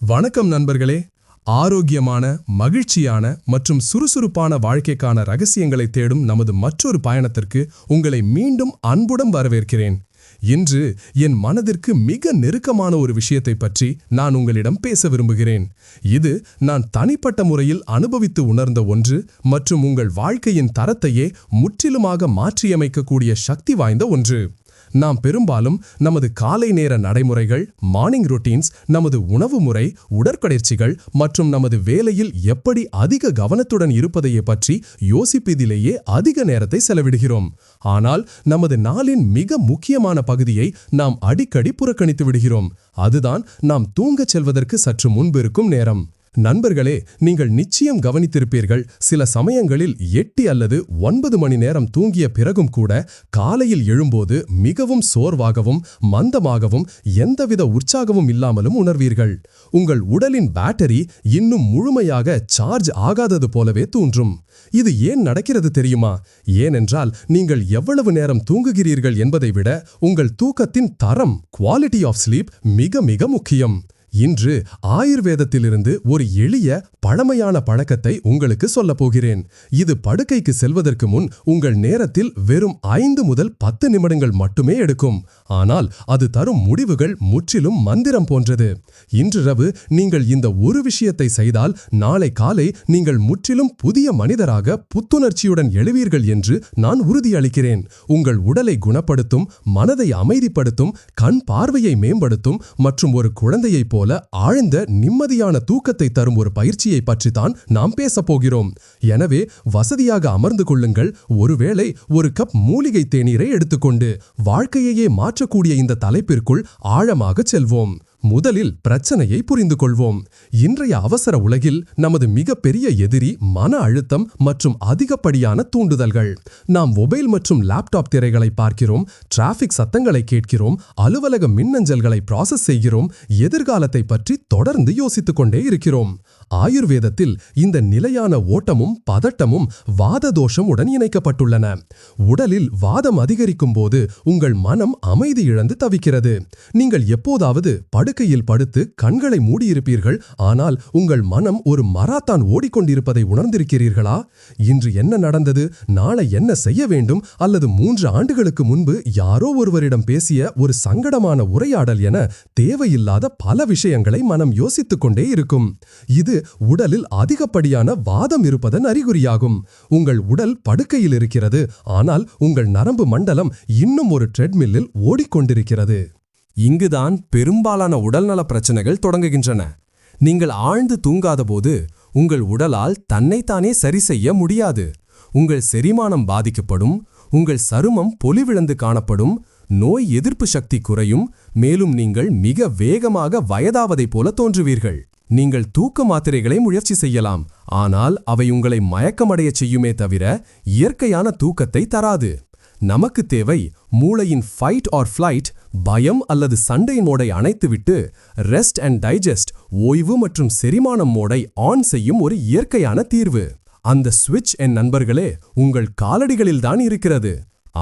வணக்கம் நண்பர்களே. ஆரோக்கியமான மகிழ்ச்சியான மற்றும் சுறுசுறுப்பான வாழ்க்கைக்கான ரகசியங்களை தேடும் நமது மற்றொரு பயணத்திற்கு உங்களை மீண்டும் அன்புடன் வரவேற்கிறேன். இன்று என் மனதிற்கு மிக நெருக்கமான ஒரு விஷயத்தை பற்றி நான் உங்களிடம் பேச விரும்புகிறேன். இது நான் தனிப்பட்ட முறையில் அனுபவித்து உணர்ந்த ஒன்று மற்றும் உங்கள் வாழ்க்கையின் தரத்தையே முற்றிலுமாக மாற்றியமைக்கக்கூடிய சக்தி வாய்ந்த ஒன்று. நாம் பெரும்பாலும் நமது காலை நேர நடைமுறைகள் மார்னிங் ரொட்டீன்ஸ் நமது உணவு முறை உடற்பயிற்சிகள் மற்றும் நமது வேலையில் எப்படி அதிக கவனத்துடன் இருப்பதையே பற்றி யோசிப்பதிலேயே அதிக நேரத்தை செலவிடுகிறோம். ஆனால் நமது நாளின் மிக முக்கியமான பகுதியை நாம் அடிக்கடி புறக்கணித்து விடுகிறோம். அதுதான் நாம் தூங்கச் செல்வதற்கு சற்று முன்பு இருக்கும் நேரம். நண்பர்களே நீங்கள் நிச்சயம் கவனித்திருப்பீர்கள் சில சமயங்களில் எட்டு அல்லது ஒன்பது மணி நேரம் தூங்கிய பிறகும் கூட காலையில் எழும்போது மிகவும் சோர்வாகவும் மந்தமாகவும் எந்தவித உற்சாகமும் இல்லாமலும் உணர்வீர்கள். உங்கள் உடலின் பேட்டரி இன்னும் முழுமையாக சார்ஜ் ஆகாதது போலவே தோன்றும். இது ஏன் நடக்கிறது தெரியுமா? ஏனென்றால் நீங்கள் எவ்வளவு நேரம் தூங்குகிறீர்கள் என்பதை விட உங்கள் தூக்கத்தின் தரம் குவாலிட்டி ஆஃப் ஸ்லீப் மிக மிக முக்கியம். இன்று ஆயுர்வேதத்திலிருந்து ஒரு எளிய பழமையான பழக்கத்தை உங்களுக்கு சொல்லப் போகிறேன். இது படுக்கைக்கு செல்வதற்கு முன் உங்கள் நேரத்தில் வெறும் ஐந்து முதல் பத்து நிமிடங்கள் மட்டுமே எடுக்கும். ஆனால் அது தரும் முடிவுகள் முற்றிலும் மந்திரம் போன்றது. இன்றிரவு நீங்கள் இந்த ஒரு விஷயத்தை செய்தால் நாளை காலை நீங்கள் முற்றிலும் புதிய மனிதராக புத்துணர்ச்சியுடன் எழுவீர்கள் என்று நான் உறுதியளிக்கிறேன். உங்கள் உடலை குணப்படுத்தும் மனதை அமைதிப்படுத்தும் கண் பார்வையை மேம்படுத்தும் மற்றும் ஒரு குழந்தையைப் போல ஆழ்ந்த நிம்மதியான தூக்கத்தை தரும் ஒரு பயிற்சியை பற்றித்தான் நாம் பேசப் போகிறோம். எனவே வசதியாக அமர்ந்து கொள்ளுங்கள். ஒருவேளை ஒரு கப் மூலிகை தேநீரை எடுத்துக்கொண்டு வாழ்க்கையையே மாற்றக்கூடிய இந்த தலைப்பிற்குள் ஆழமாக செல்வோம். முதலில் பிரச்சனையை புரிந்து கொள்வோம் இன்றைய அவசர உலகில் நமது மிகப்பெரிய எதிரி மன அழுத்தம் மற்றும் அதிகப்படியான தூண்டுதல்கள். நாம் மொபைல் மற்றும் லேப்டாப் திரைகளை பார்க்கிறோம் டிராஃபிக் சத்தங்களை கேட்கிறோம் அலுவலக மின்னஞ்சல்களை ப்ராசஸ் செய்கிறோம் எதிர்காலத்தை பற்றி தொடர்ந்து யோசித்துக் கொண்டே இருக்கிறோம். ஆயுர்வேதத்தில் இந்த நிலையான ஓட்டமும் பதட்டமும் வாத தோஷம் உடன் இணைக்கப்பட்டுள்ளன. உடலில் வாதம் அதிகரிக்கும் போது உங்கள் மனம் அமைதி இழந்து தவிக்கிறது. நீங்கள் எப்போதாவது படுக்கையில் படுத்து கண்களை மூடியிருப்பீர்கள் ஆனால் உங்கள் மனம் ஒரு மராத்தான் ஓடிக்கொண்டிருப்பதை உணர்ந்திருக்கிறீர்களா? இன்று என்ன நடந்தது? நாளை என்ன செய்ய வேண்டும்? அல்லது மூன்று ஆண்டுகளுக்கு முன்பு யாரோ ஒருவரிடம் பேசிய ஒரு சங்கடமான உரையாடல் என தேவையில்லாத பல விஷயங்களை மனம் யோசித்துக் கொண்டே இருக்கும். இது உடலில் அதிகப்படியான வாதம் இருப்பதன் அறிகுறியாகும். உங்கள் உடல் படுக்கையில் இருக்கிறது. ஆனால் உங்கள் நரம்பு மண்டலம் இன்னும் ஒரு ட்ரெட்மில்லில் ஓடிக்கொண்டிருக்கிறது. இங்குதான் பெரும்பாலான உடல்நல பிரச்சனைகள் தொடங்குகின்றன. நீங்கள் ஆழ்ந்து தூங்காதபோது உங்கள் உடலால் தன்னைத்தானே சரி செய்ய முடியாது. உங்கள் செரிமானம் பாதிக்கப்படும். உங்கள் சருமம் பொலிவிழந்து காணப்படும். நோய் எதிர்ப்பு சக்தி குறையும். மேலும் நீங்கள் மிக வேகமாக வயதாவதைப் போல தோன்றுவீர்கள். நீங்கள் தூக்க மாத்திரைகளை முயற்சி செய்யலாம். ஆனால் அவை உங்களை மயக்கமடைய செய்யுமே தவிர இயற்கையான தூக்கத்தை தராது. நமக்கு தேவை மூளையின் ஃபைட் ஆர் ஃப்ளைட் பயம் அல்லது சண்டையின் மோடை அணைத்துவிட்டு ரெஸ்ட் அண்ட் டைஜஸ்ட் ஓய்வு மற்றும் செரிமானம் மோடை ஆன் செய்யும் ஒரு இயற்கையான தீர்வு. அந்த ஸ்விட்ச் என் நண்பர்களே உங்கள் காலடிகளில்தான் இருக்கிறது.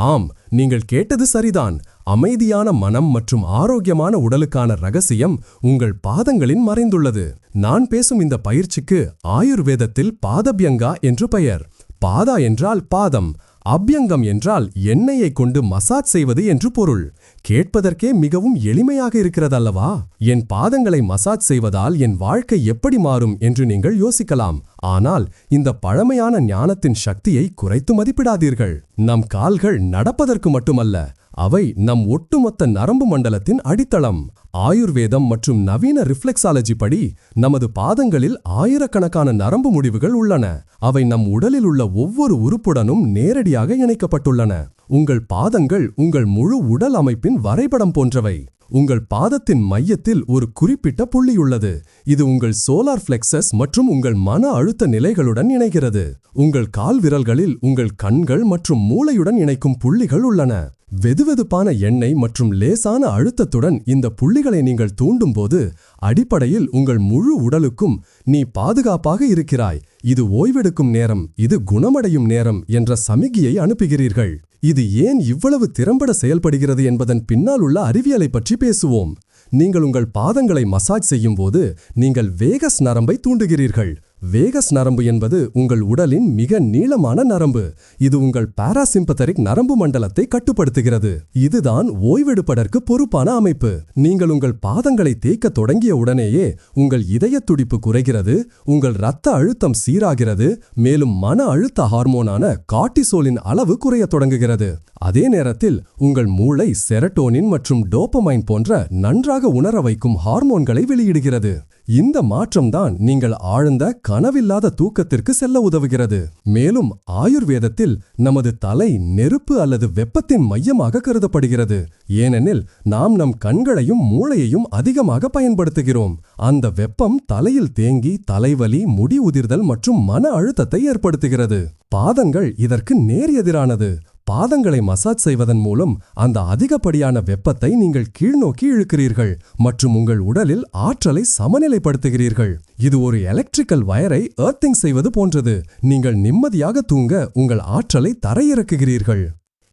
ஆம் நீங்கள் கேட்டது சரிதான். அமைதியான மனம் மற்றும் ஆரோக்கியமான உடலுக்கான ரகசியம் உங்கள் பாதங்களின் மறைந்துள்ளது. நான் பேசும் இந்த பயிற்சிக்கு ஆயுர்வேதத்தில் பாதபியங்கா என்று பெயர். பாதா என்றால் பாதம் அபியங்கம் என்றால் எண்ணெயை கொண்டு மசாஜ் செய்வது என்று பொருள். கேட்பதற்கே மிகவும் எளிமையாக இருக்கிறதல்லவா? என் பாதங்களை மசாஜ் செய்வதால் என் வாழ்க்கை எப்படி மாறும் என்று நீங்கள் யோசிக்கலாம். ஆனால் இந்த பழமையான ஞானத்தின் சக்தியை குறைத்து மதிப்பிடாதீர்கள். நம் கால்கள் நடப்பதற்கு மட்டுமல்ல அவை நம் ஒட்டுமொத்த நரம்பு மண்டலத்தின் அடித்தளம். ஆயுர்வேதம் மற்றும் நவீன ரிஃப்ளெக்ஸாலஜி படி நமது பாதங்களில் ஆயிரக்கணக்கான நரம்பு முடிவுகள் உள்ளன. அவை நம் உடலில் உள்ள ஒவ்வொரு உறுப்புடனும் நேரடியாக இணைக்கப்பட்டுள்ளன. உங்கள் பாதங்கள் உங்கள் முழு உடல் அமைப்பின் வரைபடம் போன்றவை. உங்கள் பாதத்தின் மையத்தில் ஒரு குறிப்பிட்ட புள்ளி உள்ளது. இது உங்கள் சோலார் பிளெக்சஸ் மற்றும் உங்கள் மன அழுத்த நிலைகளுடன் இணைகிறது. உங்கள் கால் விரல்களில் உங்கள் கண்கள் மற்றும் மூளையுடன் இணைக்கும் புள்ளிகள் உள்ளன. வெதுவெதுப்பான எண்ணெய் மற்றும் லேசான அழுத்தத்துடன் இந்த புள்ளிகளை நீங்கள் தூண்டும்போது அடிப்படையில் உங்கள் முழு உடலுக்கும் நீ பாதுகாப்பாக இருக்கிறாய். இது ஓய்வெடுக்கும் நேரம் இது குணமடையும் நேரம் என்ற சமிகியை அனுப்புகிறீர்கள். இது ஏன் இவ்வளவு திறம்பட செயல்படுகிறது என்பதன் பின்னால் உள்ள அறிவியலை பற்றி பேசுவோம். நீங்கள் உங்கள் பாதங்களை மசாஜ் செய்யும்போது நீங்கள் வேகஸ் நரம்பை தூண்டுகிறீர்கள். வேகஸ் நரம்பு என்பது உங்கள் உடலின் மிக நீளமான நரம்பு. இது உங்கள் பாராசிம்பத்தரிக் நரம்பு மண்டலத்தை கட்டுப்படுத்துகிறது. இதுதான் ஓய்வெடுப்பதற்கு பொறுப்பான அமைப்பு. நீங்கள் உங்கள் பாதங்களை தேய்க்க தொடங்கிய உடனேயே உங்கள் இதய துடிப்பு குறைகிறது உங்கள் இரத்த அழுத்தம் சீராகிறது மேலும் மன அழுத்த ஹார்மோனான கார்டிசோலின் அளவு குறைய தொடங்குகிறது. அதே நேரத்தில் உங்கள் மூளை செரட்டோனின் மற்றும் டோபமைன் போன்ற நன்றாக உணர வைக்கும் ஹார்மோன்களை வெளியிடுகிறது. இந்த மாற்றம்தான் நீங்கள் ஆழ்ந்த கனவில்லாத தூக்கத்திற்கு செல்ல உதவுகிறது. மேலும் ஆயுர்வேதத்தில் நமது தலை நெருப்பு அல்லது வெப்பத்தின் மையமாக கருதப்படுகிறது. ஏனெனில் நாம் நம் கண்களையும் மூளையையும் அதிகமாக பயன்படுத்துகிறோம். அந்த வெப்பம் தலையில் தேங்கி தலைவலி முடி உதிர்தல் மற்றும் மன அழுத்தத்தை ஏற்படுத்துகிறது. பாதங்கள் இதற்கு நேர் எதிரானது. பாதங்களை மசாஜ் செய்வதன் மூலம் அந்த அதிகப்படியான வெப்பத்தை நீங்கள் கீழ்நோக்கி இழுக்கிறீர்கள் மற்றும் உங்கள் உடலில் ஆற்றலை சமநிலைப்படுத்துகிறீர்கள். இது ஒரு எலக்ட்ரிக்கல் வயரை ஏர்த்திங் செய்வது போன்றது. நீங்கள் நிம்மதியாக தூங்க உங்கள் ஆற்றலை தரையிறக்குகிறீர்கள்.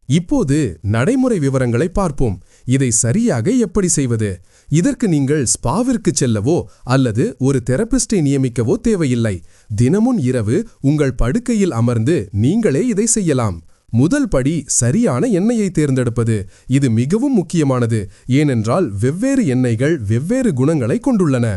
இப்போது நடைமுறை விவரங்களை பார்ப்போம். இதை சரியாக எப்படி செய்வது? இதற்கு நீங்கள் ஸ்பாவிற்கு செல்லவோ அல்லது ஒரு தெரபிஸ்டை நியமிக்கவோ தேவையில்லை. தினமும் இரவு உங்கள் படுக்கையில் அமர்ந்து நீங்களே இதை செய்யலாம். முதல் படி சரியான எண்ணெயை தேர்ந்தெடுப்பது. இது மிகவும் முக்கியமானது. ஏனென்றால் வெவ்வேறு எண்ணெய்கள் வெவ்வேறு குணங்களை கொண்டுள்ளன.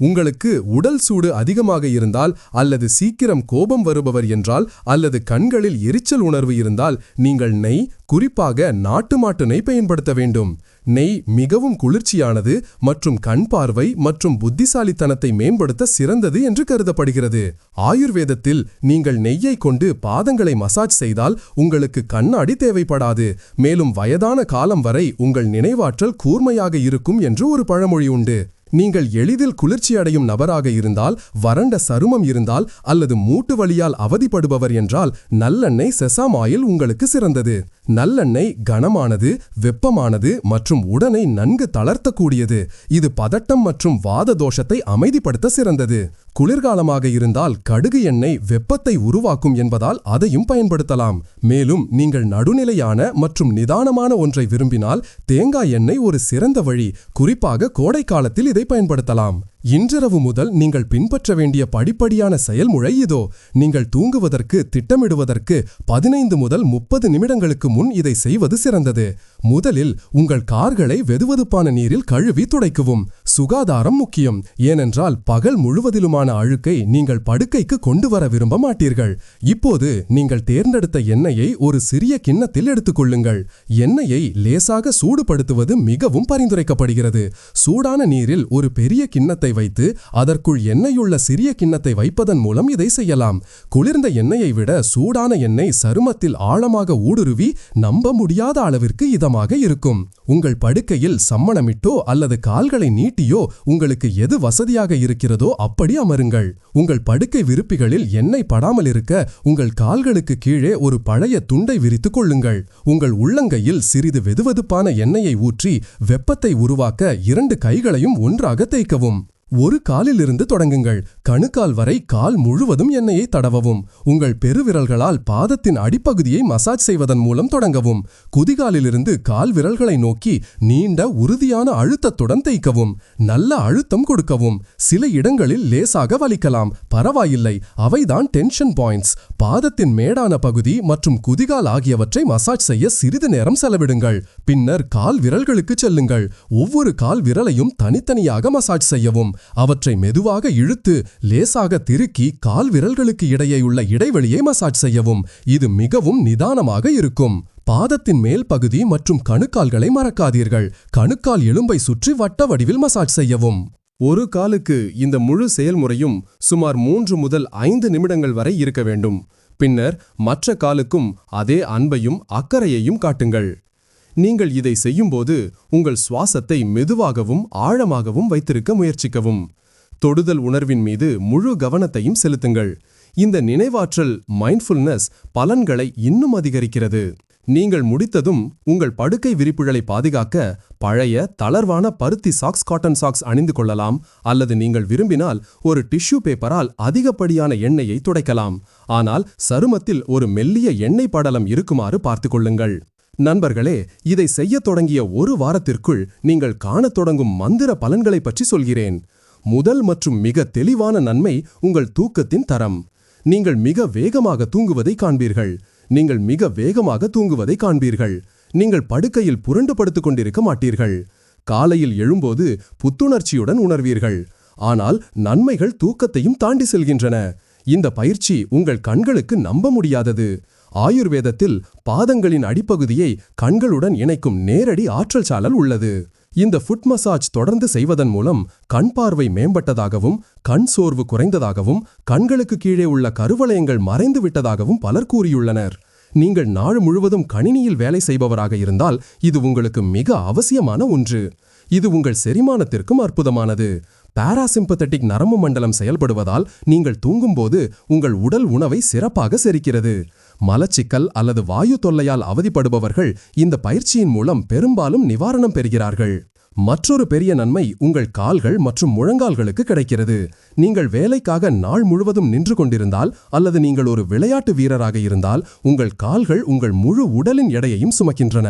உங்களுக்கு உடல் சூடு அதிகமாக இருந்தால் அல்லது சீக்கிரம் கோபம் வருபவர் என்றால் அல்லது கண்களில் எரிச்சல் உணர்வு இருந்தால் நீங்கள் நெய் குறிப்பாக நாட்டு மாட்டு நெய் பயன்படுத்த வேண்டும். நெய் மிகவும் குளிர்ச்சியானது மற்றும் கண் பார்வை மற்றும் புத்திசாலித்தனத்தை மேம்படுத்த சிறந்தது என்று கருதப்படுகிறது. ஆயுர்வேதத்தில் நீங்கள் நெய்யை கொண்டு பாதங்களை மசாஜ் செய்தால் உங்களுக்கு கண்ணாடி தேவைப்படாது. மேலும் வயதான காலம் வரை உங்கள் நினைவாற்றல் கூர்மையாக இருக்கும் என்று ஒரு பழமொழி உண்டு. நீங்கள் எளிதில் குளிர்ச்சியடையும் நபராக இருந்தால் வறண்ட சருமம் இருந்தால் அல்லது மூட்டு வழியால் அவதிப்படுபவர் என்றால் நல்லெண்ணெய் செசாம் ஆயில் உங்களுக்கு சிறந்தது. நல்லெண்ணெய் கனமானது வெப்பமானது மற்றும் உடனை நன்கு தளர்த்தக்கூடியது. இது பதட்டம் மற்றும் வாத தோஷத்தை அமைதிப்படுத்த சிறந்தது. குளிர்காலமாக இருந்தால் கடுகு எண்ணெய் வெப்பத்தை உருவாக்கும் என்பதால் அதையும் பயன்படுத்தலாம். மேலும் நீங்கள் நடுநிலையான மற்றும் நிதானமான ஒன்றை விரும்பினால் தேங்காய் எண்ணெய் ஒரு சிறந்த வழி. குறிப்பாக கோடை காலத்தில் இதை பயன்படுத்தலாம். இன்றிரவு முதல் நீங்கள் பின்பற்ற வேண்டிய படிப்படியான செயல்முறை இதோ. நீங்கள் தூங்குவதற்கு திட்டமிடுவதற்கு பதினைந்து முதல் முப்பது நிமிடங்களுக்கு முன் இதை செய்வது சிறந்தது. முதலில் உங்கள் கார்களை வெதுவெதுப்பான நீரில் கழுவி துடைக்கவும். சுகாதாரம் முக்கியம். ஏனென்றால் பகல் முழுவதிலுமான அழுக்கை நீங்கள் படுக்கைக்கு கொண்டு வர விரும்ப மாட்டீர்கள். இப்போது நீங்கள் தேர்ந்தெடுத்த எண்ணெயை ஒரு சிறிய கிண்ணத்தில் எடுத்துக்கொள்ளுங்கள் எண்ணெயை லேசாக சூடுபடுத்துவது மிகவும் பரிந்துரைக்கப்படுகிறது. சூடான நீரில் ஒரு பெரிய கிண்ணத்தை வைத்து அதற்குள் எண்ணெயுள்ள சிறிய கிண்ணத்தை வைப்பதன் மூலம் இதை செய்யலாம். குளிர்ந்த எண்ணெயை விட சூடான எண்ணெய் சருமத்தில் ஆழமாக ஊடுருவி நம்ப முடியாத அளவிற்கு இதமாக இருக்கும். உங்கள் படுக்கையில் சம்மணமிட்டோ அல்லது கால்களை நீட்டியோ உங்களுக்கு எது வசதியாக இருக்கிறதோ அப்படி அமருங்கள். உங்கள் படுக்கை விருப்பிகளில் எண்ணெய் படாமல் இருக்க உங்கள் கால்களுக்கு கீழே ஒரு பழைய துண்டை விரித்துக் கொள்ளுங்கள். உங்கள் உள்ளங்கையில் சிறிது வெதுவெதுப்பான எண்ணெயை ஊற்றி வெப்பத்தை உருவாக்க இரண்டு கைகளையும் ஒன்றாக தேய்க்கவும். ஒரு காலிலிருந்து தொடங்குங்கள். கணுக்கால் வரை கால் முழுவதும் எண்ணெயை தடவவும். உங்கள் பெருவிரல்களால் பாதத்தின் அடிப்பகுதியை மசாஜ் செய்வதன் மூலம் தொடங்கவும். குதிகாலிலிருந்து கால் விரல்களை நோக்கி நீண்ட உறுதியான அழுத்தத்துடன் தேய்க்கவும். நல்ல அழுத்தம் கொடுக்கவும். சில இடங்களில் லேசாக வலிக்கலாம். பரவாயில்லை. அவைதான் டென்ஷன் பாயிண்ட்ஸ் பாதத்தின் மேடான பகுதி மற்றும் குதிகால் ஆகியவற்றை மசாஜ் செய்ய சிறிது நேரம் செலவிடுங்கள். பின்னர் கால் விரல்களுக்கு செல்லுங்கள். ஒவ்வொரு கால் விரலையும் தனித்தனியாக மசாஜ் செய்யவும். அவற்றை மெதுவாக இழுத்து லேசாக திருக்கி கால் விரல்களுக்கு இடையேயுள்ள இடைவெளியை மசாஜ் செய்யவும். இது மிகவும் நிதானமாக இருக்கும். பாதத்தின் மேல் பகுதி மற்றும் கணுக்கால்களை மறக்காதீர்கள். கணுக்கால் எலும்பை சுற்றி வட்ட வடிவில் மசாஜ் செய்யவும். ஒரு காலுக்கு இந்த முழு செயல்முறையும் சுமார் மூன்று முதல் ஐந்து நிமிடங்கள் வரை இருக்க வேண்டும். பின்னர் மற்ற காலுக்கும் அதே அன்பையும் அக்கறையையும் காட்டுங்கள். நீங்கள் இதை செய்யும்போது உங்கள் சுவாசத்தை மெதுவாகவும் ஆழமாகவும் வைத்திருக்க முயற்சிக்கவும். தொடுதல் உணர்வின் மீது முழு கவனத்தையும் செலுத்துங்கள். இந்த நினைவாற்றல் மைண்ட்ஃபுல்னஸ் பலன்களை இன்னும் அதிகரிக்கிறது. நீங்கள் முடித்ததும் உங்கள் படுக்கை விரிப்புகளை பாதுகாக்க பழைய தளர்வான பருத்தி சாக்ஸ் காட்டன் சாக்ஸ் அணிந்து கொள்ளலாம். அல்லது நீங்கள் விரும்பினால் ஒரு டிஷ்யூ பேப்பரால் அதிகப்படியான எண்ணெயை துடைக்கலாம். ஆனால் சருமத்தில் ஒரு மெல்லிய எண்ணெய் படலம் இருக்குமாறு பார்த்துக்கொள்ளுங்கள் நண்பர்களே இதை செய்யத் தொடங்கிய ஒரு வாரத்திற்குள் நீங்கள் காணத் தொடங்கும் மந்திர பலன்களைப் பற்றி சொல்கிறேன். முதல் மற்றும் மிக தெளிவான நன்மை உங்கள் தூக்கத்தின் தரம். நீங்கள் மிக வேகமாக தூங்குவதை காண்பீர்கள். நீங்கள் மிக வேகமாக தூங்குவதை காண்பீர்கள். நீங்கள் படுக்கையில் புரண்டு படுத்துக் கொண்டிருக்க மாட்டீர்கள். காலையில் எழும்போது புத்துணர்ச்சியுடன் உணர்வீர்கள். ஆனால் நன்மைகள் தூக்கத்தையும் தாண்டி செல்கின்றன. இந்த பயிற்சி உங்கள் கண்களுக்கு நம்ப முடியாதது. ஆயுர்வேதத்தில் பாதங்களின் அடிப்பகுதியை கண்களுடன் இணைக்கும் நேரடி ஆற்றல் சாலல் உள்ளது. இந்த ஃபுட் மசாஜ் தொடர்ந்து செய்வதன் மூலம் கண் பார்வை மேம்பட்டதாகவும் கண் சோர்வு குறைந்ததாகவும் கண்களுக்கு கீழே உள்ள கருவளையங்கள் மறைந்து விட்டதாகவும் பலர் கூறியுள்ளனர். நீங்கள் நாள் முழுவதும் கணினியில் வேலை செய்பவராக இருந்தால் இது உங்களுக்கு மிக அவசியமான ஒன்று. இது உங்கள் செரிமானத்திற்கும் அற்புதமானது. பாராசிம்பத்தட்டிக் நரம்பு மண்டலம் செயல்படுவதால் நீங்கள் தூங்கும்போது உங்கள் உடல் உணவை சிறப்பாக செரிக்கிறது. மலச்சிக்கல் அல்லது வாயு தொல்லையால் அவதிப்படுபவர்கள் இந்த பயிற்சியின் மூலம் பெரும்பாலும் நிவாரணம் பெறுகிறார்கள். மற்றொரு பெரிய நன்மை உங்கள் கால்கள் மற்றும் முழங்கால்களுக்கு கிடைக்கிறது. நீங்கள் வேலைக்காக நாள் முழுவதும் நின்று கொண்டிருந்தால் அல்லது நீங்கள் ஒரு விளையாட்டு வீரராக இருந்தால் உங்கள் கால்கள் உங்கள் முழு உடலின் எடையையும் சுமக்கின்றன.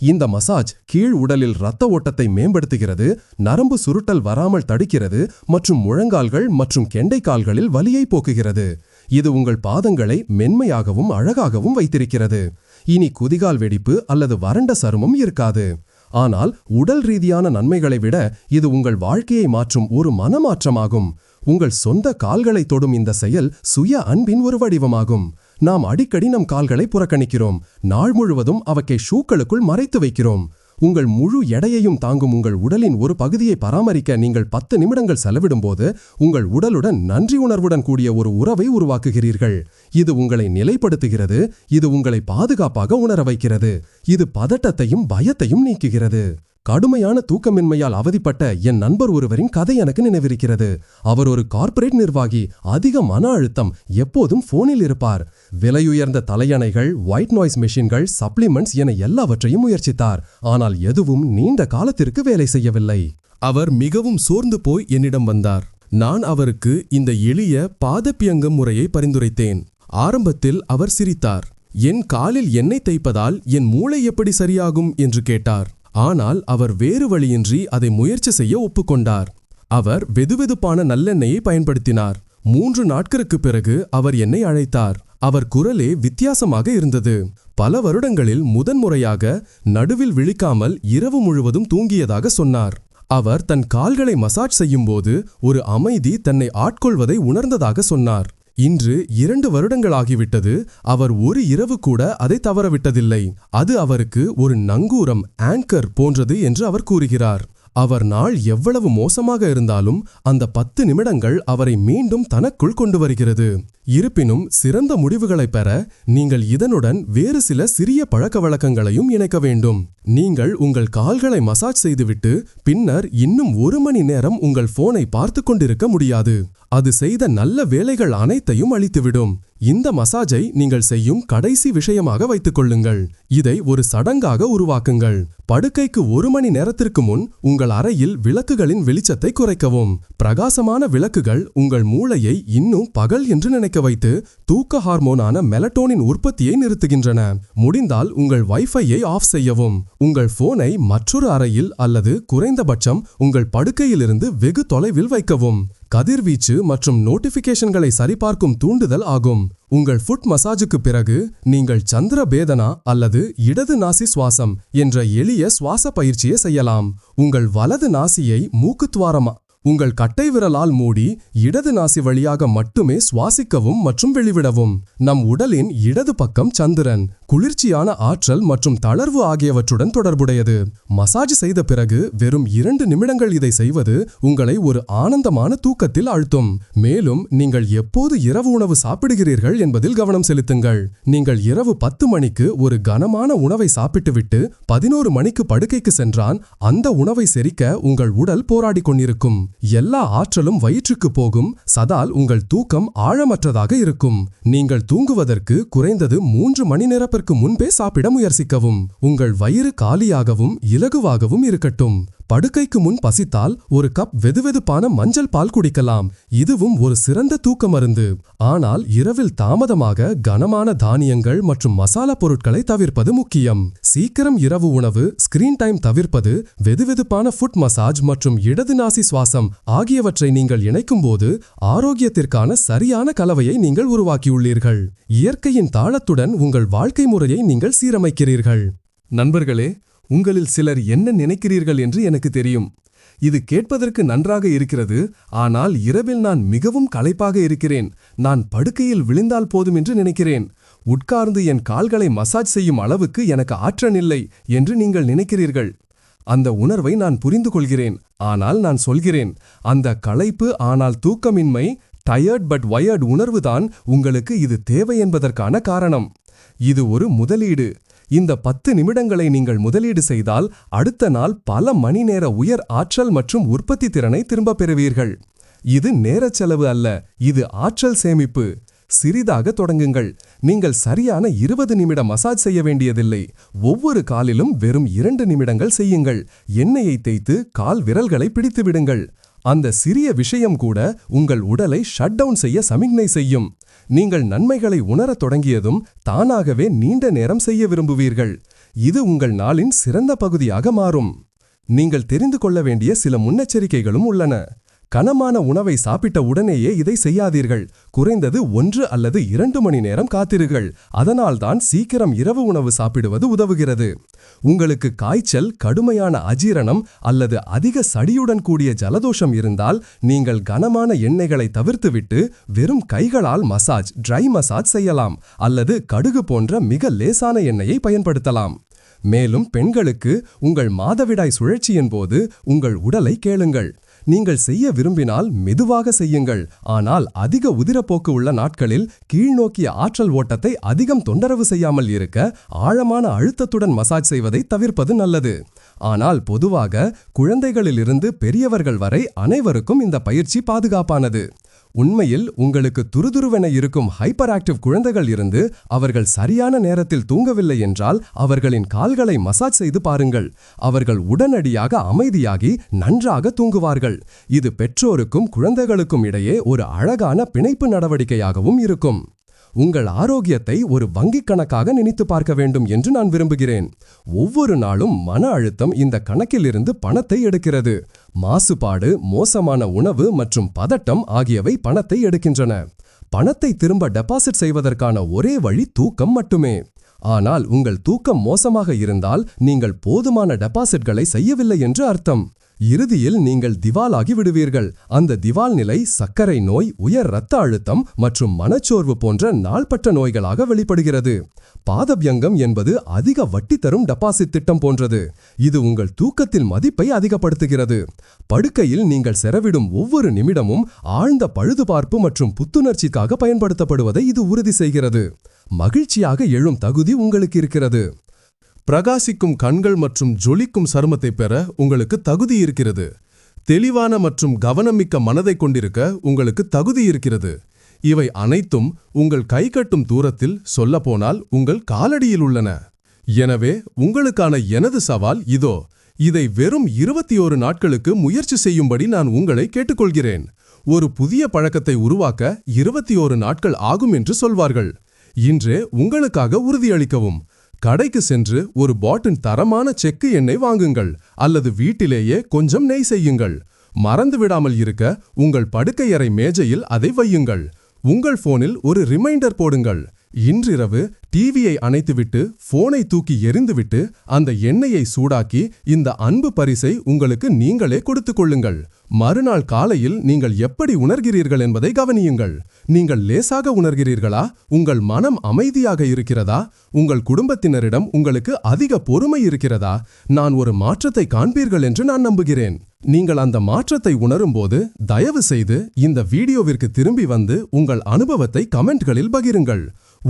இந்த மசாஜ் கீழ் உடலில் இரத்த ஓட்டத்தை மேம்படுத்துகிறது நரம்பு சுருட்டல் வராமல் தடுக்கிறது மற்றும் முழங்கால்கள் மற்றும் கெண்டைக்கால்களில் வலியை போக்குகிறது. இது உங்கள் பாதங்களை மென்மையாகவும் அழகாகவும் வைத்திருக்கிறது. இனி குதிகால் வெடிப்பு அல்லது வறண்ட சருமம் இருக்காது. ஆனால் உடல் ரீதியான நன்மைகளை விட இது உங்கள் வாழ்க்கையை மாற்றும் ஒரு மனமாற்றமாகும். உங்கள் சொந்த கால்களை தொடும் இந்த செயல் சுய அன்பின் ஒரு வடிவமாகும். நாம் அடிக்கடி நம் கால்களை புறக்கணிக்கிறோம். நாள் முழுவதும் அவற்றை ஷூக்களுக்குள் மறைத்து வைக்கிறோம். உங்கள் முழு எடையையும் தாங்கும் உங்கள் உடலின் ஒரு பகுதியை பராமரிக்க நீங்கள் பத்து நிமிடங்கள் செலவிடும்போது உங்கள் உடலுடன் நன்றி உணர்வுடன் கூடிய ஒரு உறவை உருவாக்குகிறீர்கள். இது உங்களை நிலைப்படுத்துகிறது. இது உங்களை பாதுகாப்பாக உணர வைக்கிறது. இது பதட்டத்தையும் பயத்தையும் நீக்குகிறது. கடுமையான தூக்கமின்மையால் அவதிப்பட்ட என் நண்பர் ஒருவரின் கதை எனக்கு நினைவிருக்கிறது. அவர் ஒரு கார்ப்பரேட் நிர்வாகி அதிக மன அழுத்தம் எப்போதும் போனில் இருப்பார். விலையுயர்ந்த தலையணைகள் ஒயிட் நாய்ஸ் மெஷின்கள் சப்ளிமெண்ட்ஸ் என எல்லாவற்றையும் முயற்சித்தார். ஆனால் எதுவும் நீண்ட காலத்திற்கு வேலை செய்யவில்லை. அவர் மிகவும் சோர்ந்து போய் என்னிடம் வந்தார். நான் அவருக்கு இந்த எளிய பாதப்பியங்கம் முறையை பரிந்துரைத்தேன். ஆரம்பத்தில் அவர் சிரித்தார். என் காலில் எண்ணெய் தைப்பதால் என் மூளை எப்படி சரியாகும்? என்று கேட்டார். ஆனால் அவர் வேறு வழியின்றி அதை முயற்சி செய்ய ஒப்புக்கொண்டார். அவர் வெதுவெதுப்பான நல்லெண்ணெயை பயன்படுத்தினார். மூன்று நாட்களுக்குப் பிறகு அவர் என்னை அழைத்தார். அவர் குரலே வித்தியாசமாக இருந்தது. பல வருடங்களில் முதன்முறையாக நடுவில் விழிக்காமல் இரவு முழுவதும் தூங்கியதாக சொன்னார். அவர் தன் கால்களை மசாஜ் செய்யும்போது ஒரு அமைதி தன்னை ஆட்கொள்வதை உணர்ந்ததாக சொன்னார். இன்று இரண்டு வருடங்களாகிவிட்டது அவர் ஒரு இரவு கூட அதை தவறவிட்டதில்லை. அது அவருக்கு ஒரு நங்கூரம் ஆங்கர் போன்றது என்று அவர் கூறுகிறார். அவர் நாள் எவ்வளவு மோசமாக இருந்தாலும் அந்த பத்து நிமிடங்கள் அவரை மீண்டும் தனக்குள் கொண்டு வருகிறது. இருப்பினும் சிறந்த முடிவுகளைப் பெற நீங்கள் இதனுடன் வேறு சில சிறிய பழக்க வழக்கங்களையும் இணைக்க வேண்டும். நீங்கள் உங்கள் கால்களை மசாஜ் செய்துவிட்டு பின்னர் இன்னும் ஒரு மணி நேரம் உங்கள் போனை பார்த்து கொண்டிருக்க முடியாது. அது செய்த நல்ல வேலைகள் அனைத்தையும் அழித்துவிடும். இந்த மசாஜை நீங்கள் செய்யும் கடைசி விஷயமாக வைத்துக் கொள்ளுங்கள். இதை ஒரு சடங்காக உருவாக்குங்கள். படுக்கைக்கு ஒரு மணி நேரத்திற்கு முன் உங்கள் அறையில் விளக்குகளின் வெளிச்சத்தை குறைக்கவும். பிரகாசமான விளக்குகள் உங்கள் மூளையை இன்னும் பகல் என்று நினைக்க வைத்து தூக்க ஹார்மோனான மெலட்டோனின் உற்பத்தியை நிறுத்துகின்றன. முடிந்தால் உங்கள் வைஃபையை ஆஃப் செய்யவும். உங்கள் போனை மற்றொரு அறையில் அல்லது குறைந்தபட்சம் உங்கள் படுக்கையிலிருந்து வெகு தொலைவில் வைக்கவும். கதிர்வீச்சு மற்றும் நோட்டிபிகேஷன்களை சரிபார்க்கும் தூண்டுதல் ஆகும். உங்கள் ஃபுட் மசாஜுக்கு பிறகு நீங்கள் சந்திர பேதனா அல்லது இடது நாசி சுவாசம் என்ற எளிய சுவாச பயிற்சியை செய்யலாம். உங்கள் வலது நாசியை மூக்குத்வாரமா உங்கள் கட்டை விரலால் மூடி இடது நாசி வழியாக மட்டுமே சுவாசிக்கவும் மற்றும் வெளிவிடவும். நம் உடலின் இடது பக்கம் சந்திரன் குளிர்ச்சியான ஆற்றல் மற்றும் தளர்வு ஆகியவற்றுடன் தொடர்புடையது. மசாஜ் செய்த பிறகு வெறும் இரண்டு நிமிடங்கள் இதை செய்வது உங்களை ஒரு ஆனந்தமான தூக்கத்தில் ஆழ்த்தும் மேலும் நீங்கள் எப்போது இரவு உணவு சாப்பிடுகிறீர்கள் என்பதில் கவனம் செலுத்துங்கள். நீங்கள் இரவு பத்து மணிக்கு ஒரு கனமான உணவை சாப்பிட்டுவிட்டு பதினோரு மணிக்கு படுக்கைக்கு சென்றான் அந்த உணவை செரிக்க உங்கள் உடல் போராடிக் கொண்டிருக்கும். எல்லா ஆற்றலும் வயிற்றுக்கு போகும். சதால் உங்கள் தூக்கம் ஆழமற்றதாக இருக்கும். நீங்கள் தூங்குவதற்கு குறைந்தது மூன்று மணி நேரத்திற்கு முன்பே சாப்பிட முயற்சிக்கவும். உங்கள் வயிறு காலியாகவும் இலகுவாகவும் இருக்கட்டும். படுக்கைக்கு முன் பசித்தால் ஒரு கப் வெதுவெதுப்பான மஞ்சள் பால் குடிக்கலாம். இதுவும் ஒரு சிறந்த தூக்க மருந்து. ஆனால் இரவில் தாமதமாக கனமான தானியங்கள் மற்றும் மசாலா பொருட்களை தவிர்ப்பது முக்கியம். சீக்கிரம் இரவு உணவு ஸ்கிரீன் டைம் தவிர்ப்பது வெதுவெதுப்பான ஃபுட் மசாஜ் மற்றும் இடது நாசி சுவாசம் ஆகியவற்றை நீங்கள் இணைக்கும்போது ஆரோக்கியத்திற்கான சரியான கலவையை நீங்கள் உருவாக்கியுள்ளீர்கள். இயற்கையின் தாளத்துடன் உங்கள் வாழ்க்கை முறையை நீங்கள் சீரமைக்கிறீர்கள். நண்பர்களே உங்களில் சிலர் என்ன நினைக்கிறீர்கள் என்று எனக்கு தெரியும். இது கேட்பதற்கு நன்றாக இருக்கிறது ஆனால் இரவில் நான் மிகவும் களைப்பாக இருக்கிறேன். நான் படுக்கையில் விழுந்தால் போதும் என்று நினைக்கிறேன். உட்கார்ந்து என் கால்களை மசாஜ் செய்யும் அளவுக்கு எனக்கு ஆற்றல் இல்லை என்று நீங்கள் நினைக்கிறீர்கள். அந்த உணர்வை நான் புரிந்து கொள்கிறேன். ஆனால் நான் சொல்கிறேன் அந்த களைப்பு ஆனால் தூக்கமின்மை டயர்ட் பட் வயர்ட் உணர்வுதான் உங்களுக்கு இது தேவை என்பதற்கான காரணம். இது ஒரு முதலீடு. இந்த பத்து நிமிடங்களை நீங்கள் முதலீடு செய்தால் அடுத்த நாள் பல மணி நேர உயர் ஆற்றல் மற்றும் உற்பத்தி திறனை திரும்பப் பெறுவீர்கள். இது நேரச் செலவு அல்ல இது ஆற்றல் சேமிப்பு. சிறிதாக தொடங்குங்கள். நீங்கள் சரியான இருபது நிமிட மசாஜ் செய்ய வேண்டியதில்லை. ஒவ்வொரு காலிலும் வெறும் இரண்டு நிமிடங்கள் செய்யுங்கள். எண்ணெயை தேய்த்து கால் விரல்களை பிடித்து விடுங்கள். அந்த சிறிய விஷயம் கூட உங்கள் உடலை ஷட் டவுன் செய்ய சமிக்ஞை செய்யும். நீங்கள் நன்மைகளை உணரத் தொடங்கியதும் தானாகவே நீண்ட நேரம் செய்ய விரும்புவீர்கள். இது உங்கள் நாளின் சிறந்த பகுதியாக மாறும். நீங்கள் தெரிந்து கொள்ள வேண்டிய சில முன்னெச்சரிக்கைகளும் உள்ளன. கனமான உணவை சாப்பிட்ட உடனேயே இதை செய்யாதீர்கள். குறைந்தது ஒன்று அல்லது இரண்டு மணி நேரம் காத்திருங்கள். அதனால்தான் சீக்கிரம் இரவு உணவு சாப்பிடுவது உதவுகிறது. உங்களுக்கு காய்ச்சல் கடுமையான அஜீரணம் அல்லது அதிக சடியுடன் கூடிய ஜலதோஷம் இருந்தால் நீங்கள் கனமான எண்ணெய்களை தவிர்த்துவிட்டு வெறும் கைகளால் மசாஜ் ட்ரை மசாஜ் செய்யலாம். அல்லது கடுகு போன்ற மிக லேசான எண்ணெயை பயன்படுத்தலாம். மேலும் பெண்களுக்கு உங்கள் மாதவிடாய் சுழற்சியின் போது உங்கள் உடலை கேளுங்கள். நீங்கள் செய்ய விரும்பினால் மெதுவாக செய்யுங்கள். ஆனால் அதிக உதிரப்போக்கு உள்ள நாட்களில் கீழ்நோக்கிய ஆற்றல் ஓட்டத்தை அதிகம் தொந்தரவு செய்யாமல் இருக்க ஆழமான அழுத்தத்துடன் மசாஜ் செய்வதை தவிர்ப்பது நல்லது. ஆனால் பொதுவாக குழந்தைகளிலிருந்து பெரியவர்கள் வரை அனைவருக்கும் இந்த பயிற்சி பாதுகாப்பானது. உண்மையில் உங்களுக்கு துருதுருவென இருக்கும் ஹைப்பர் ஆக்டிவ் குழந்தைகள் இருந்து அவர்கள் சரியான நேரத்தில் தூங்கவில்லை என்றால் அவர்களின் கால்களை மசாஜ் செய்து பாருங்கள். அவர்கள் உடனடியாக அமைதியாகி நன்றாக தூங்குவார்கள். இது பெற்றோருக்கும் குழந்தைகளுக்கும் இடையே ஒரு அழகான பிணைப்பு நடவடிக்கையாகவும் இருக்கும். உங்கள் ஆரோக்கியத்தை ஒரு வங்கிக் கணக்காக நினைத்து பார்க்க வேண்டும் என்று நான் விரும்புகிறேன். ஒவ்வொரு நாளும் மன அழுத்தம் இந்த கணக்கிலிருந்து பணத்தை எடுக்கிறது. மாசுபாடு மோசமான உணவு மற்றும் பதட்டம் ஆகியவை பணத்தை எடுக்கின்றன. பணத்தை திரும்ப டெபாசிட் செய்வதற்கான ஒரே வழி தூக்கம் மட்டுமே. ஆனால் உங்கள் தூக்கம் மோசமாக இருந்தால் நீங்கள் போதுமான டெபாசிட்களை செய்யவில்லை என்று அர்த்தம். இறுதியில் நீங்கள் திவாலாகி விடுவீர்கள். அந்த திவால் நிலை சர்க்கரை நோய் உயர் இரத்த அழுத்தம் மற்றும் மனச்சோர்வு போன்ற நாள்பட்ட நோய்களாக வெளிப்படுகிறது. பாதபியங்கம் என்பது அதிக வட்டி தரும் டெபாசிட் திட்டம் போன்றது. இது உங்கள் தூக்கத்தில் மதிப்பை அதிகப்படுத்துகிறது. படுக்கையில் நீங்கள் செலவிடும் ஒவ்வொரு நிமிடமும் ஆழ்ந்த பழுதுபார்ப்பு மற்றும் புத்துணர்ச்சிக்காக பயன்படுத்தப்படுவதை இது உறுதி செய்கிறது. மகிழ்ச்சியாக எழும் தகுதி உங்களுக்கு இருக்கிறது. பிரகாசிக்கும் கண்கள் மற்றும் ஜொலிக்கும் சருமத்தை பெற உங்களுக்கு தகுதி இருக்கிறது. தெளிவான மற்றும் கவனமிக்க மனதை கொண்டிருக்க உங்களுக்கு தகுதி இருக்கிறது. இவை அனைத்தும் உங்கள் கைகட்டும் தூரத்தில் சொல்லப்போனால் உங்கள் காலடியில் உள்ளன. எனவே உங்களுக்கான எனது சவால் இதோ. இதை வெறும் இருபத்தி ஓரு நாட்களுக்கு முயற்சி செய்யும்படி நான் உங்களை கேட்டுக்கொள்கிறேன். ஒரு புதிய பழக்கத்தை உருவாக்க இருபத்தி ஓரு நாட்கள் ஆகும் என்று சொல்வார்கள். இன்றே உங்களுக்காக உறுதியளிக்கவும். கடைக்கு சென்று ஒரு பாட்டின் தரமான செக்கு எண்ணெய் வாங்குங்கள் அல்லது வீட்டிலேயே கொஞ்சம் நெய் செய்யுங்கள். மறந்து விடாமல் இருக்க உங்கள் படுக்கையறை மேஜையில் அதை வையுங்கள். உங்கள் போனில் ஒரு ரிமைண்டர் போடுங்கள். இன்றிரவு டிவியை அணைத்துவிட்டு போனை தூக்கி எறிந்துவிட்டு அந்த எண்ணெயை சூடாக்கி இந்த அன்பு பரிசை உங்களுக்கு நீங்களே கொடுத்துக் கொள்ளுங்கள். மறுநாள் காலையில் நீங்கள் எப்படி உணர்கிறீர்கள் என்பதை கவனியுங்கள். நீங்கள் லேசாக உணர்கிறீர்களா? உங்கள் மனம் அமைதியாக இருக்கிறதா? உங்கள் குடும்பத்தினரிடம் உங்களுக்கு அதிக பொறுமை இருக்கிறதா? நான் ஒரு மாற்றத்தை காண்பீர்கள் என்று நான் நம்புகிறேன். நீங்கள் அந்த மாற்றத்தை உணரும்போது தயவு செய்து இந்த வீடியோவிற்கு திரும்பி வந்து உங்கள் அனுபவத்தை கமெண்ட்களில் பகிருங்கள்.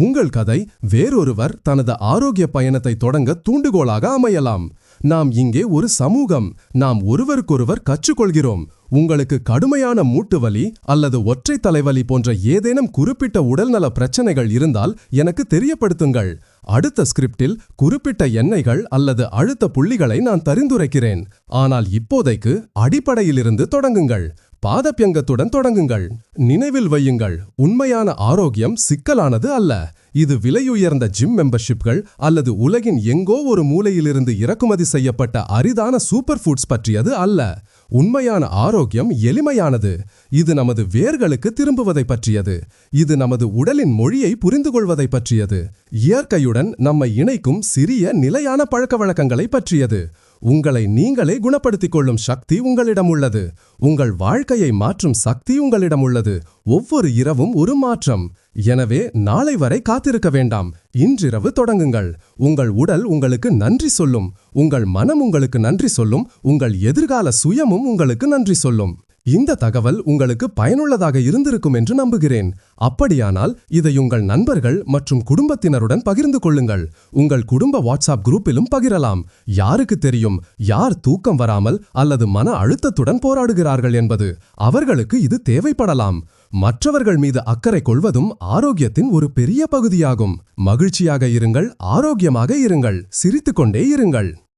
உங்கள் கதை வேறொருவர் தனது ஆரோக்கிய பயணத்தை தொடங்க தூண்டுகோலாக அமையலாம். நாம் இங்கே ஒரு சமூகம். நாம் ஒருவருக்கொருவர் கற்றுக்கொள்கிறோம். உங்களுக்கு கடுமையான மூட்டு வலி அல்லது ஒற்றை தலைவலி போன்ற ஏதேனும் குறிப்பிட்ட உடல்நல பிரச்சனைகள் இருந்தால் எனக்கு தெரியப்படுத்துங்கள். அடுத்த ஸ்கிரிப்டில் குறிப்பிட்ட எண்ணெய்கள் அல்லது அழுத்த புள்ளிகளை நான் பரிந்துரைக்கிறேன். ஆனால் இப்போதைக்கு அடிப்படையிலிருந்து தொடங்குங்கள். பாதப்பியங்கத்துடன் தொடங்குங்கள். நினைவில் வையுங்கள். உண்மையான ஆரோக்கியம் சிக்கலானது அல்ல. இது விலையுயர்ந்த ஜிம் மெம்பர்ஷிப்கள் அல்லது உலகின் எங்கோ ஒரு மூலையிலிருந்து இறக்குமதி செய்யப்பட்ட அரிதான சூப்பர் ஃபுட்ஸ் பற்றியது அல்ல. உண்மையான ஆரோக்கியம் எளிமையானது. இது நமது வேர்களுக்கு திரும்புவதை பற்றியது. இது நமது உடலின் மொழியை புரிந்து கொள்வதை பற்றியது. இயற்கையுடன் நம்மை இணைக்கும் சிறிய நிலையான பழக்கவழக்கங்களை பற்றியது. உங்களை நீங்களே குணப்படுத்திக் கொள்ளும் சக்தி உங்களிடம் உள்ளது. உங்கள் வாழ்க்கையை மாற்றும் சக்தி உங்களிடம் உள்ளது. ஒவ்வொரு இரவும் ஒரு மாற்றம். எனவே நாளை வரை காத்திருக்க வேண்டாம். இன்றிரவு தொடங்குங்கள். உங்கள் உடல் உங்களுக்கு நன்றி சொல்லும். உங்கள் மனம் உங்களுக்கு நன்றி சொல்லும். உங்கள் எதிர்கால சுயமும் உங்களுக்கு நன்றி சொல்லும். இந்த தகவல் உங்களுக்கு பயனுள்ளதாக இருந்திருக்கும் என்று நம்புகிறேன். அப்படியானால் இதை உங்கள் நண்பர்கள் மற்றும் குடும்பத்தினருடன் பகிர்ந்து கொள்ளுங்கள். உங்கள் குடும்ப வாட்ஸ்அப் குரூப்பிலும் பகிரலாம். யாருக்கு தெரியும் யார் தூக்கம் வராமல் அல்லது மன அழுத்தத்துடன் போராடுகிறார்கள் என்பது. அவர்களுக்கு இது தேவைப்படலாம். மற்றவர்கள் மீது அக்கறை கொள்வதும் ஆரோக்கியத்தின் ஒரு பெரிய பகுதியாகும். மகிழ்ச்சியாக இருங்கள் ஆரோக்கியமாக இருங்கள் சிரித்துக்கொண்டே இருங்கள்.